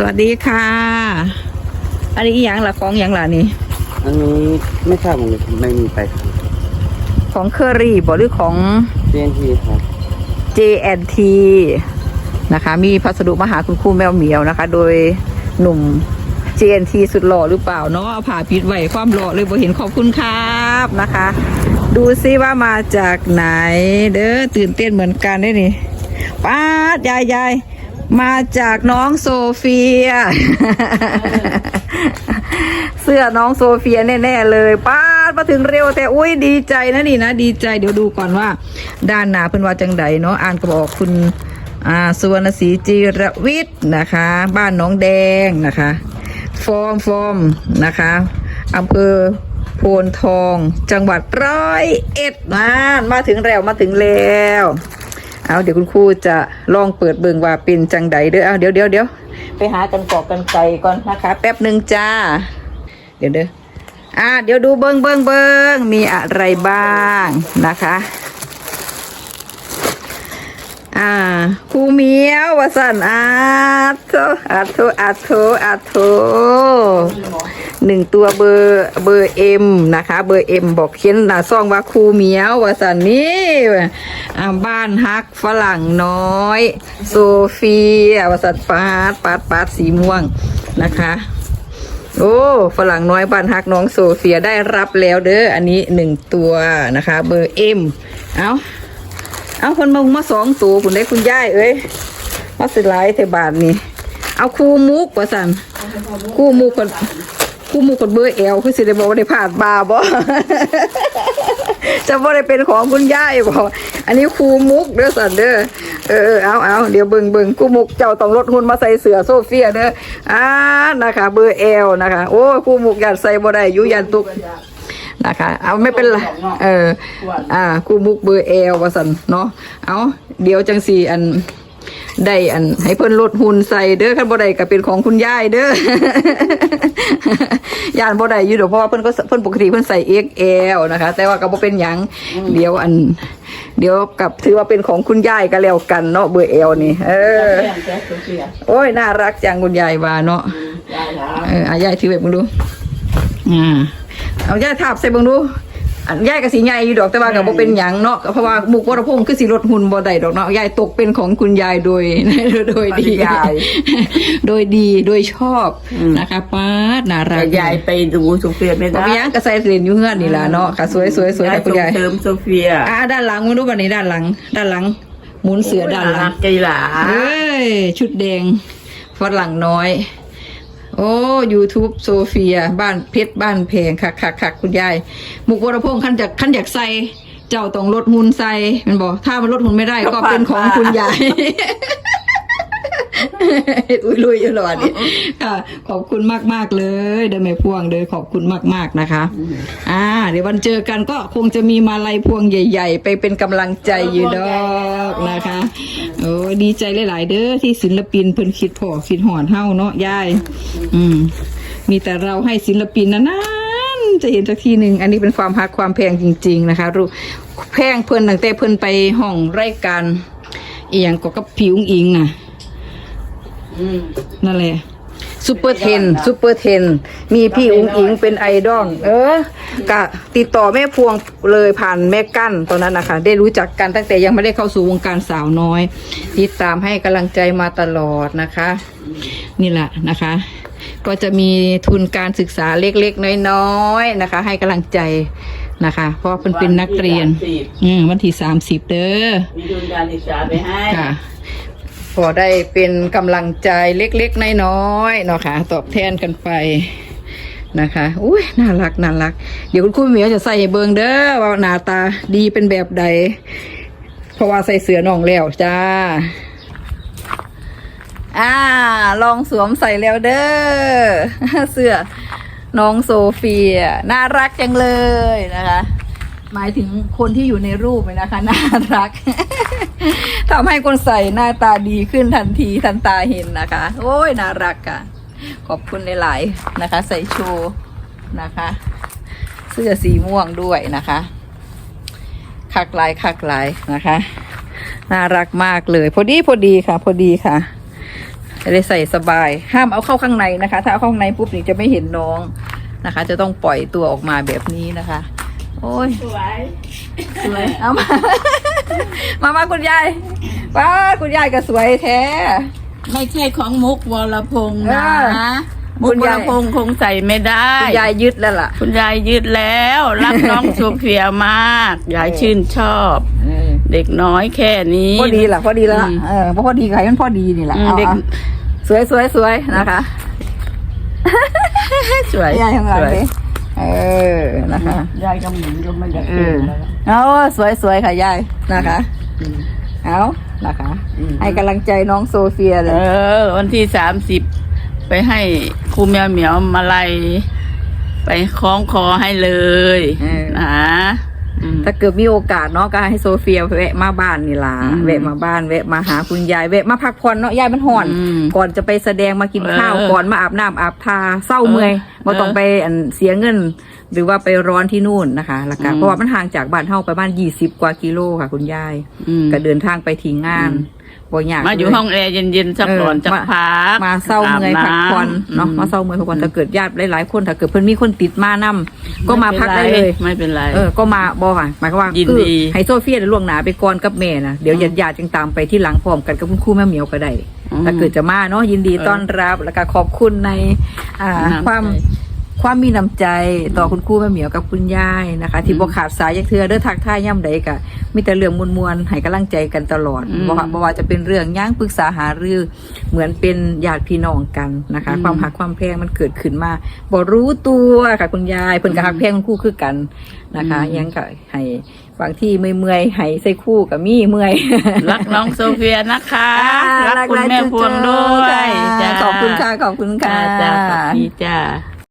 สวัสดีค่ะ อันนี้อหยังล่ะของอหยังล่ะนี่ อันนี้ไม่ทราบเหมือนกันไม่มีไปครับ ของเคอรี่บหรือของเรียนที่ครับ JNT นะคะ มีพัสดุมาหาคุณครูแมวเหมียวนะคะ โดยหนุ่ม JNT สุดหล่อหรือเปล่าเนาะเอาผ่าปิดไว้ความหล่อเลยบ่เห็นขอบคุณครับนะคะ ดูซิว่ามาจากไหน เด้อตื่นเต้นเหมือนกันได้นี่ป้าดยายยาย มาจากน้องโซเฟีย เสื้อน้องโซเฟียแน่ๆเลยป้าดมาถึงเร็วแต่อุ้ยดีใจนะนี่นะดีใจเดี๋ยวดูก่อนว่า ด้านหนาเพิ่นว่าจังใดเนาะอ่านก็บอกคุณอ่าสุวรรณศรีจีรวิทย์นะคะ บ้านน้องแดงนะคะ ฟอร์มฟอร์มนะคะอำเภอโพนทอง จังหวัดร้อยเอ็ดมามาถึงแล้วมาถึงแล้ว เอาเดี๋ยวคุณครูจะลองเปิดเบิงว่าเป็นจังใดเด้อเอาเดี๋ยวเดี๋ยวเดี๋ยวไปหากันกอกกันไก่ก่อนนะคะ แป๊บหนึ่งจ้า เดี๋ยวเด้ออ่าเดี๋ยวดูเบิงเบิงเบิงมีอะไรบ้างนะคะ อ่า ครูเมียววสันอาโทอาโทอาโทอาโทหนึ่งตัวเบอร์เบอร์เอ็มนะคะ เบอร์เอ็มบอกเขียนหน้าซองว่าครูเมียววสันนี่บ้านฮักฝรั่งน้อย โซเฟียวสันปาดปาดปาดสีม่วงนะคะโอ้ฝรั่งน้อยบ้านฮักน้องโซเฟียได้รับแล้วเด้ออันนี้หนึ่งตัวนะคะ เบอร์เอ็มเอา เอาคนมามาสองตัวคุณได้คุณย่ายเอ้ยมาสิหลายเทบาทนี่เอาคู่มุกว่าสันคู่มุกคนคู่มุกคนเบอร์เอลคือสิได้บอกว่าได้ผ่านบาบ่จะบ่ได้เป็นของคุณย่ายบ่อันนี้คู่มุกเด้อสันเด้อเออเออเอาเอาเดี๋ยวเบิ่งเบิ่งคู่มุกเจ้าต้องลดหุ่นมาใส่เสือโซเฟียเด้ออ่านะคะ เบอร์เอลนะคะ โอ้คู่มุกอยันใส่บ่ได้อยู่ยันตุก นะคะ เอาไม่เป็นไรเอออ่าคู่มุกเบอร์เอลว่าสันเนาะเอาเดี๋ยวจังสีอันได้อันให้เพิ่นลดหุ่นใส่เด้อคันบ่ได้ก็เป็นของคุณยายเด้อย่านบ่ได้อยู่ดอกเพราะว่าเพิ่นก็เพิ่นปกติเพิ่นใส่ XL นะคะ แต่ว่าก็บ่เป็นหยังเดี๋ยวอัน เดี๋ยวกับถือว่าเป็นของคุณยายก็แล้วกันเนาะเบอร์เอลนี่ เออ โอ้ยน่ารักจังคุณยายว่าเนาะเอออายายถือแบบมึงดู อ่า เอายายทาบใส่เบิ่งดูอันยายก็สิใหญ่อยู่ดอกแต่ว่าก็บ่เป็นหยังเนาะเพราะว่ามุกวรพงศ์คือสิลดหุ่นบ่ได้ดอกเนาะยายตกเป็นของคุณยายโดย โดยดียาย โดยดีโดยชอบนะคะป้าดน่ารัแต่กยายไปดูโซเฟียไม่บ่ได้มีหยังก็ใส่เรียนอยู่เฮือนนี่ล่ะเนาะค่ะสวยสวยสวยยายแต่คุณส่งยายเสริมโซเฟียอ่าด้านหลังมาดูบัดนี้ด้านหลัง ด้านหลังหมุนเสือด้านหลัง รักใจหลาเอ้ย ชุดแดงฝรั่งน้อย โอ้ YouTube โซเฟีย บ้านเพชรบ้านแพงค่ะค่ะค่ะคุณยายมุกวรพงษ์ขั้นจากขั้นอยากใส่เจ้าต้องลดหุ่นใส่มันบอกถ้ามันลดหุ่นไม่ได้ก็เป็นของคุณยาย อุ้ยลุยอยู่หลอดนี่ค่ะ ขอบคุณมากมากๆเลย เดินไม่พวงเลยขอบคุณมากมาก ๆ นะคะ อ่า เดี๋ยววันเจอกันก็คงจะมีมาลัยพวงใหญ่ ๆ ไปเป็นกำลังใจอยู่ดอกนะคะ โอ้ดีใจหลาย ๆ เด้อที่ศิลปินเพิ่นคิดพอคิดหอนเฮาเนาะยาย อืม มีแต่เราให้ศิลปินนะนั้นๆจะเห็นสักทีหนึ่งอันนี้เป็นความฮักความแพงจริง ๆ นะคะรู้แพงเพิ่นตั้งแต่เพิ่นไปห้องรายการเอียงก็กับผิวอิงน่ะ นั่นแหละซูเปอร์เทนซูเปอร์เทนมีพี่อุ้งอิงเป็นไอดอลเออกะติดต่อแม่พวงเลยผ่านแม่กั้นตอนนั้นนะคะได้รู้จักกันตั้งแต่ยังไม่ได้เข้าสู่วงการสาวน้อย ติดตามให้กำลังใจมาตลอดนะคะ นี่แหละนะคะ ก็จะมีทุนการศึกษาเล็กๆ น้อยๆนะคะ ให้กำลังใจนะคะ เพราะว่าเพิ่นเป็นนักเรียน อืมวันที่สามสิบเด้อมีทุนการศึกษาไปให้ค่ะ พอได้เป็นกำลังใจเล็กๆน้อยๆเนาะค่ะตอบแทนกันไปนะคะอุ้ยน่ารักน่ารัก เดี๋ยวคุณครูเหมียวจะใส่เบิงเด้อว่าหน้าตาดีเป็นแบบใด เพราะว่าใส่เสื้อน้องแล้วจ้า อ่า ลองสวมใส่แล้วเด้อเสื้อน้องโซเฟีย น่ารักจังเลยนะคะ หมายถึงคนที่อยู่ในรูปเลยนะคะน่ารักทำให้คนใส่หน้าตาดีขึ้นทันทีทันตาเห็นนะคะ โอ้ยน่ารักค่ะ ขอบคุณหลายๆนะคะ ใส่โชว์นะคะ เสื้อสีม่วงด้วยนะคะคักลายคักลายนะคะ น่ารักมากเลย พอดีพอดีค่ะ พอดีค่ะจะได้ใส่สบาย ห้ามเอาเข้าข้างในนะคะ ถ้าเอาเข้าข้างในปุ๊บนี่จะไม่เห็นน้องนะคะ จะต้องปล่อยตัวออกมาแบบนี้นะคะ โอ้ย สวย สวย เอามา มามาคุณยายว้าคุณยายก็สวยแท้ ไม่ใช่ของมุกวรพงษ์นะเออมุกวรพงษ์คงใส่ไม่ได้ คุณยายยึดแล้วล่ะ คุณยายยืดแล้ว รักน้อง โซเฟียมาก ยายชื่นชอบ เด็กน้อยแค่นี้ พอดีล่ะพอดีแล้วล่ะอืมเออพอดีใครมันพอดีนี่แหละอืมเอาเด็กเอาสวยสวยสวยนะคะ สวยยายทำงานสวยสิ เออนะคะ ยายก็หมุนก็ไม่ได้เอเก่องแล้วเอาสวยสวยค่ะยายนะคะ เอานะคะอืมให้กำลังใจน้องโซเฟียเลเอยอวันที่สามสิบไปให้ครูแมวเหมียวมาลัยไปคล้องคอให้เลยนะอืมถ้าเกิดมีโอกาสเนาะก็ให้โซเฟียแวะมาบ้านนี่ล่ะอืมแวะมาบ้านแวะมาหาคุณยายแวะมาพักผ่อนเนาะยายมันห่อนอืมก่อนจะไปแสดงมากินข้าวเออก่อนมาอาบน้ำอาบทาเศร้าเมื่อยเออ บ่ต้องไปอันเสียเงิน หรือว่าไปร้อนที่นู่นนะคะแล้วก็อืมเพราะว่ามันห่างจากบ้านเฮาไปบ้านยี่สิบกว่ากิโลค่ะ คุณยายอืม ก็เดินทางไปทีงานอืมบ่อยากมาอยู่เลยห้องแอร์เย็นๆสักเออก่อนจะมา พักมาเศร้าเมื่อยพักผ่อนเนาะมาเศร้าเมื่อยพักผ่อนถ้าเกิดญาติหลายๆคนถ้าเกิดเพิ่นมีคนติดมานํก็มาพักได้เลย ไม่เป็นไร เออ ก็มาบอกค่ะหมายความว่ายินดี คือให้โซเฟียได้ล่วงหนาไปก่อนกับแม่นะเดี๋ยวญาติญาติๆจึงตามไปที่หลังพร้อมกันกับคุณครูแม่เหมียวก็ได้ ถ้าเกิดจะมาเนาะยินดีเออต้อนรับแล้วก็ขอบคุณในอ่าน้ำใจ ความ ความมีน้ำใจต่อคุณครูแม่เหมียวกับคุณยายนะคะ ที่บ่ขาดสายยักเทือเด้อทักทายย่ำใดกะมีแต่เรื่องมวลๆให้กำลังใจกันตลอดอืมบ่ว่าบ่ว่าจะเป็นเรื่องย่างปรึกษาหารือเหมือนเป็นญาติพี่น้องกันนะคะอืมความหักความแพงมันเกิดขึ้นมาบ่รู้ตัวค่ะคุณยายเพิ่นก็หักแพงคุณครูคือกันนะคะอืมยังก็ให้บางที่เมื่อยๆให้ใส่คู่กับมีเมื่อย รักน้องโซเฟียนะคะอ่ารักคุณแม่พวงด้วยค่ะจ้าขอบคุณค่ะ ขอบคุณค่ะจ้าจ้าขอบคุณจ้า